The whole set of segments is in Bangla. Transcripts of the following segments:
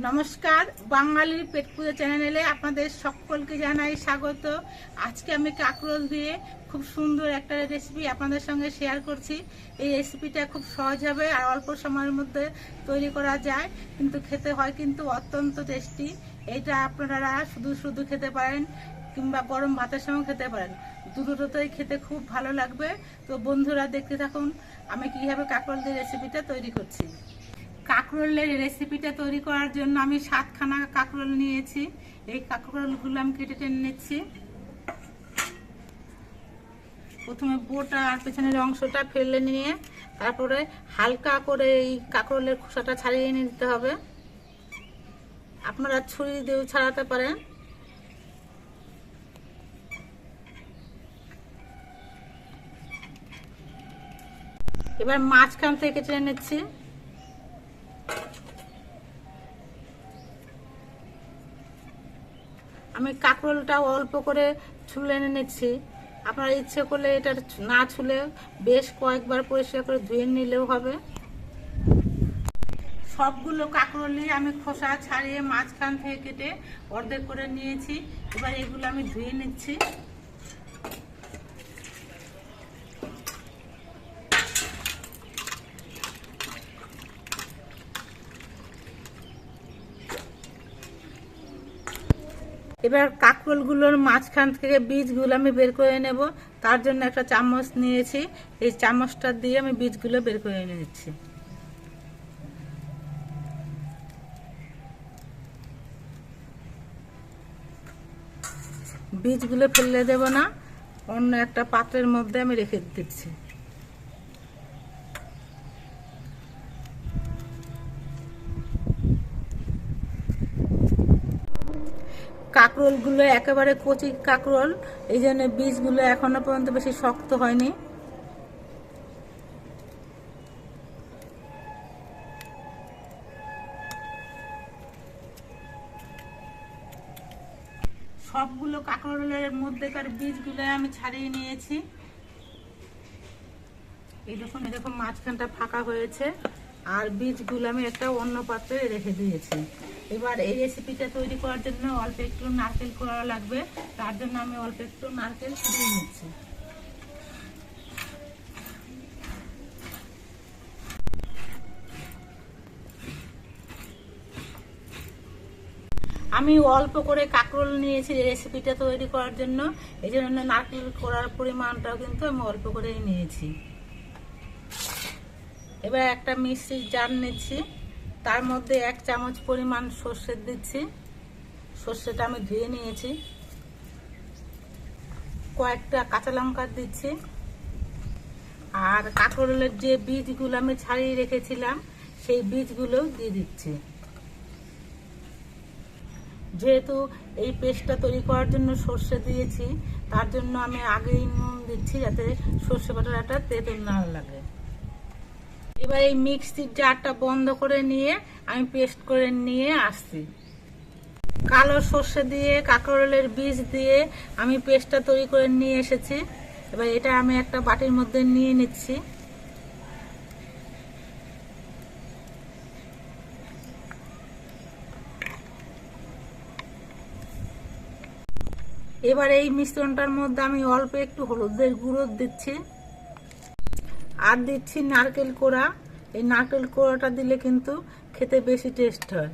নমস্কার, বাঙালির পেট পুজো চ্যানেলে আপনাদের সকলকে জানাই স্বাগত। আজকে আমি কাঁকরোল দিয়ে খুব সুন্দর একটা রেসিপি আপনাদের সঙ্গে শেয়ার করছি। এই রেসিপিটা খুব সহজ হবে আর অল্প সময়ের মধ্যে তৈরি করা যায়। কিন্তু খেতে হয় কিন্তু অত্যন্ত টেস্টি এটা আপনারা শুধু শুধু খেতে পারেন কিংবা গরম ভাতের সঙ্গে খেতে পারেন। দুটোতেই খেতে খুব ভালো লাগবে। তো বন্ধুরা দেখতে থাকুন, আমি কীভাবে কাঁকরোল দিয়ে রেসিপিটা তৈরি করছি। কাঁকরোলের রেসিপিটা তৈরি করার জন্য আমি সাতখানা কাঁকরোল নিয়েছি। এই কাঁকরোলগুলো আমি কেটে টেনে নিচ্ছি। প্রথমে বোটা আর পেছনের অংশটা ফেলে নিয়ে তারপরে হালকা করে এই কাঁকরোলের খোসাটা ছাড়িয়ে নিতে হবে। আপনারা ছুরি দিয়েও ছাড়াতে পারেন। এবার মাঝখান থেকে টেনে নিচ্ছি। আমি কাঁকরোলটা অল্প করে ছুলে এনে নিচ্ছি আপনার ইচ্ছে করলে এটা না ছুলে বেশ কয়েকবার পরিষ্কার করে ধুয়ে নিলেও হবে। সবগুলো কাঁকরোলই আমি খোসা ছাড়িয়ে মাঝখান থেকে কেটে অর্ধেক করে নিয়েছি। এবার এগুলো আমি ধুয়ে নিচ্ছি। এবার কাঁকরোলগুলোর মাঝখান থেকে বীজগুলো আমি বের করে নেব। তার জন্য একটা চামচ নিয়েছি। এই চামচটা দিয়ে আমি বীজগুলো বের করে নিচ্ছি বীজগুলো ফেলে দেব না, অন্য একটা পাত্রের মধ্যে আমি রেখে দিচ্ছি। কাঁকরোলগুলো একেবারে কচি কাঁকরোল, এই জন্য বীজগুলো এখনও পর্যন্ত বেশি শক্ত হয়নি। সবগুলো কাঁকরোলের মধ্যেকার বীজগুলো আমি ছাড়িয়ে নিয়েছি। এই দেখুন এরকম মাঝখানটা ফাঁকা হয়েছে। আর বীজগুলো আমি একটা অন্য পাত্রে রেখে দিয়েছি। এবার এই রেসিপিটা তৈরি করার জন্য অল্প একটু নারকেল করা লাগবে। তার জন্য আমি অল্প একটু নারকেল দিয়ে নিচ্ছি। আমি অল্প করে কাঁকরোল নিয়েছি রেসিপিটা তৈরি করার জন্য। এই জন্য নারকেল করার পরিমাণটাও কিন্তু আমি অল্প করেই নিয়েছি। এবার একটা মিষ্টির জার নিচ্ছি। তার মধ্যে এক চামচ পরিমাণ সর্ষে দিচ্ছি। সর্ষেটা আমি ধুয়ে নিয়েছি। কয়েকটা কাঁচা লঙ্কা দিচ্ছি। আর কাঁকরোলের যে বীজগুলো আমি ছাড়িয়ে রেখেছিলাম, সেই বীজগুলো দিয়ে দিচ্ছি। যেহেতু এই পেস্টটা তৈরি করার জন্য সর্ষে দিয়েছি, তার জন্য আমি আগেই নুন দিচ্ছি যাতে সর্ষে বাটাটা তেতো না লাগে। এবার এই মিক্সির জারটা বন্ধ করে নিয়ে আমি পেস্ট করে নিয়ে আসছি। কালো সর্ষে দিয়ে, কাঁকরোলের বীজ দিয়ে আমি পেস্টটা তৈরি করে নিয়ে এসেছি। এবার এটা আমি একটা বাটির মধ্যে নিয়ে নিচ্ছি। এবার এই মিশ্রণটার মধ্যে আমি অল্প একটু হলুদের গুঁড়ো দিচ্ছি। আর দিচ্ছি নারকেল কোড়া। এই নারকেল কোড়াটা দিলে কিন্তু খেতে বেশি টেস্ট হয়।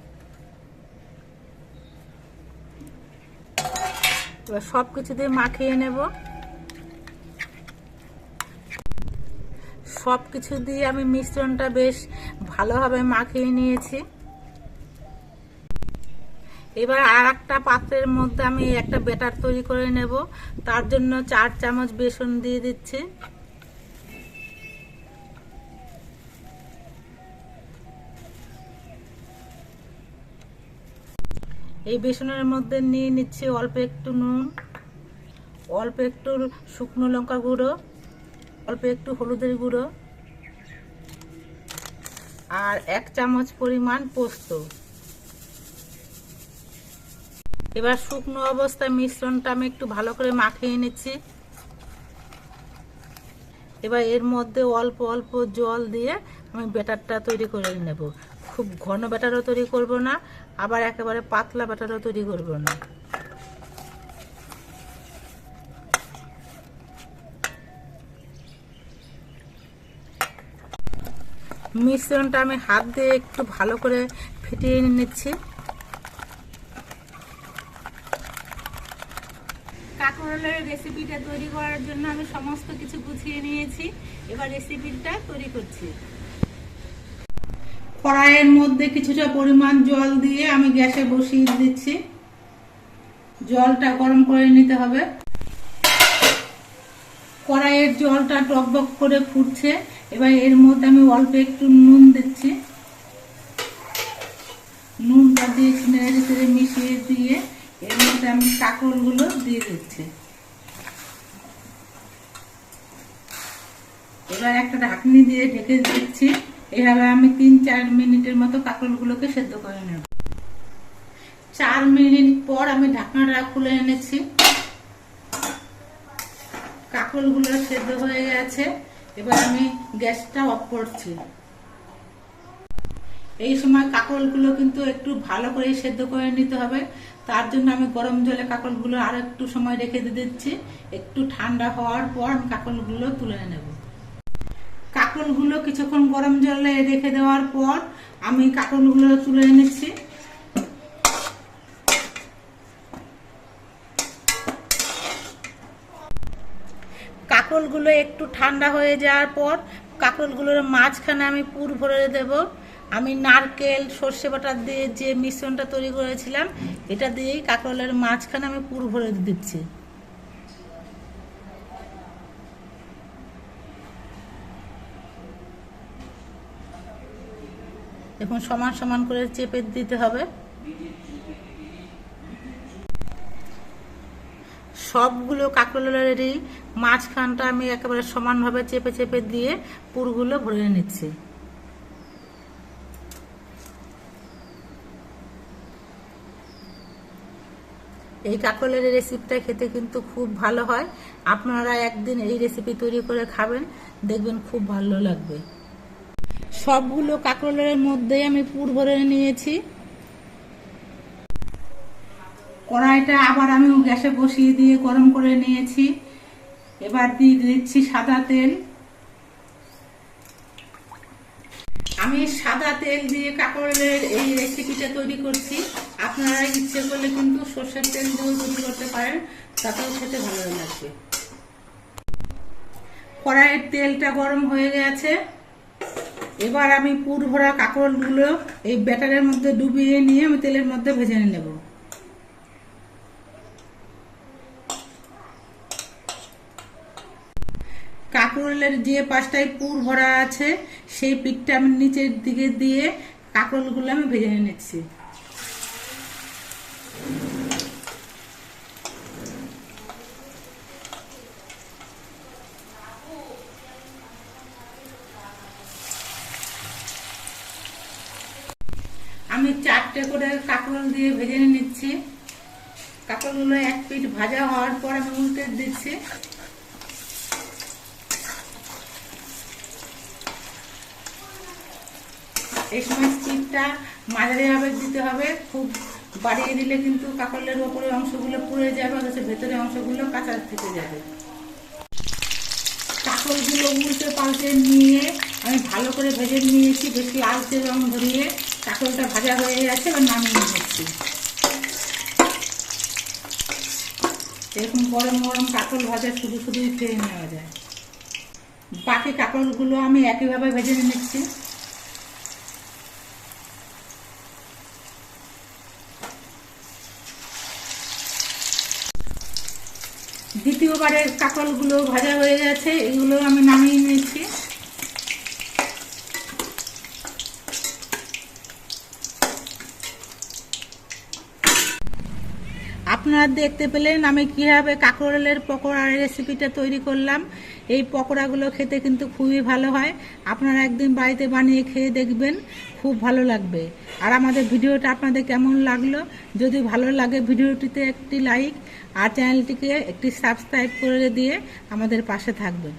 এবার সব কিছু দিয়ে মাখিয়ে নেব। সব কিছু দিয়ে আমি মিশ্রণটা বেশ ভালোভাবে মাখিয়ে নিয়েছি। এবার আর একটা পাত্রের মধ্যে আমি একটা বেটার তৈরি করে নেব। তার জন্য চার চামচ বেসন দিয়ে দিচ্ছি। এই বেসনের মধ্যে নিয়ে নিচ্ছি অল্প একটু নুন, অল্প একটু শুকনো লঙ্কা গুঁড়ো, অল্প একটু হলুদের গুঁড়ো আর এক চামচ পরিমাণ পোস্ত। এবার শুকনো অবস্থায় মিশ্রণটা আমি একটু ভালো করে মাখিয়ে নিচ্ছি। এবার এর মধ্যে অল্প অল্প জল দিয়ে আমি ব্যাটারটা তৈরি করে নেব। খুব ঘন ব্যাটারও তৈরি করব না, আবার একেবারে পাতলা ব্যাটারও তৈরি করব না। মিশ্রণটা আমি হাত দিয়ে একটু ভালো করে ফেটিয়ে নিচ্ছি। কাঁকরোলের রেসিপিটা তৈরি করার জন্য আমি সমস্ত কিছু গুছিয়ে নিয়েছি। এবার রেসিপিটা তৈরি করছি। কড়াইয়ের মধ্যে কিছুটা পরিমাণ জল দিয়ে আমি গ্যাসে বসিয়ে দিচ্ছি। জলটা গরম করে নিতে হবে। কড়াইয়ের জলটা টকবক করে ফুটছে। এবার এর মধ্যে আমি অল্প একটু নুন দিচ্ছি। নুনটা দিয়ে নেড়ে চেড়ে মিশিয়ে দিয়ে এর মধ্যে আমি কাঁকরোলগুলো দিয়ে দিচ্ছি। এবার একটা ঢাকনি দিয়ে ঢেকে দিচ্ছি। এভাবে আমি তিন, চার মিনিটের মতো কাঁকরোলগুলোকে সেদ্ধ করে নেব। চার মিনিট পর আমি ঢাকনাটা খুলে এনেছি। কাঁকরোলগুলো সেদ্ধ হয়ে গেছে। এবার আমি গ্যাসটা অফ করছি। এই সময় কাঁকরোলগুলো কিন্তু একটু ভালো করে সেদ্ধ করে নিতে হবে। তার জন্য আমি গরম জলে কাঁকরোলগুলো আর একটু সময় রেখে দিচ্ছি। একটু ঠান্ডা হওয়ার পর আমি কাঁকরোলগুলো তুলে নেব। কাঁকরোলগুলো কিছুক্ষণ গরম জলে রেখে দেওয়ার পর আমি কাঁকরোলগুলো তুলে এনেছি। কাঁকরোলগুলো একটু ঠান্ডা হয়ে যাওয়ার পর কাঁকরোলগুলোর মাঝখানে আমি পুর ভরে দেব। আমি নারকেল, সর্ষে বাটা দিয়ে যে মিশ্রণটা তৈরি করেছিলাম, এটা দিয়েই কাঁকরোলের মাঝখানে আমি পুর ভরে দিচ্ছি। দেখুন সমান সমান করে চেপে দিতে হবে। সবগুলো কাঁকরোলেরই মাঝখানটা আমি একেবারে সমানভাবে চেপে চেপে দিয়ে পুরগুলো ভরে নিচ্ছি। এই কাঁকরোলের রেসিপিটা খেতে কিন্তু খুব ভালো হয়। আপনারা একদিন এই রেসিপি তৈরি করে খাবেন, দেখবেন খুব ভালো লাগবে। সবগুলো কাঁকরোলের মধ্যেই আমি পুর ভরে নিয়েছি। কড়াইটা আবার আমি গ্যাসে বসিয়ে দিয়ে গরম করে নিয়েছি। এবার দিয়ে দিচ্ছি সাদা তেল। আমি সাদা তেল দিয়ে কাঁকড়ের এই রেসিপিটা তৈরি করছি। আপনারা ইচ্ছে করলে কিন্তু সর্ষের তেল দিয়েও তৈরি করতে পারেন, তাতেও খেতে ভালো লাগবে। কড়াইয়ের তেলটা গরম হয়ে গেছে। এবার আমি পুর ভরা কাঁকড়গুলো এই ব্যাটারের মধ্যে ডুবিয়ে নিয়ে আমি তেলের মধ্যে ভেজে নেব। কাঁকরোলের যে পাশটায় পুর ভরা আছে, সেই পিঠটা আমি নিচের দিকে দিয়ে কাঁকরোলগুলো আমি ভেজে নিচ্ছি। আমি চারটে করে কাঁকরোল দিয়ে ভেজে নিচ্ছি। কাঁকরোলগুলো এক পিঠ ভাজা হওয়ার পর আমি উল্টে দিচ্ছি। এই সময় স্টিকটা মাঝারি ভাবে দিতে হবে। খুব বাড়িয়ে দিলে কিন্তু কাকলের ওপরের অংশগুলো পুড়ে যাবে, অথচ ভেতরের অংশগুলো কাঁচা থেকে যাবে। কাকলগুলো উল্টে পাল্টে নিয়ে আমি ভালো করে ভেজে নিয়েছি, বেশ লালচে রং ধরিয়ে। কাকলটা ভাজা হয়ে গেছে, এবার নামিয়ে নিচ্ছি। এরকম গরম গরম কাকল ভাজা শুধু শুধুই খেয়ে নেওয়া যায়। বাকি কাকলগুলো আমি একইভাবে ভেজে নিচ্ছি। দ্বিতীয়বারের কাকলগুলো ভাজা হয়ে গেছে, এগুলো আমি নামিয়ে নিয়েছি আপনারা দেখতে পেলেন আমি কীভাবে কাঁকরোলের পকোড়ার রেসিপিটা তৈরি করলাম। এই পকোড়াগুলো খেতে কিন্তু খুবই ভালো হয়। আপনারা একদিন বাড়িতে বানিয়ে খেয়ে দেখবেন, খুব ভালো লাগবে। আর আমাদের ভিডিওটা আপনাদের কেমন লাগল? যদি ভালো লাগে ভিডিওটিতে একটি লাইক আর চ্যানেলটিকে একটি সাবস্ক্রাইব করে দিয়ে আমাদের পাশে থাকবেন।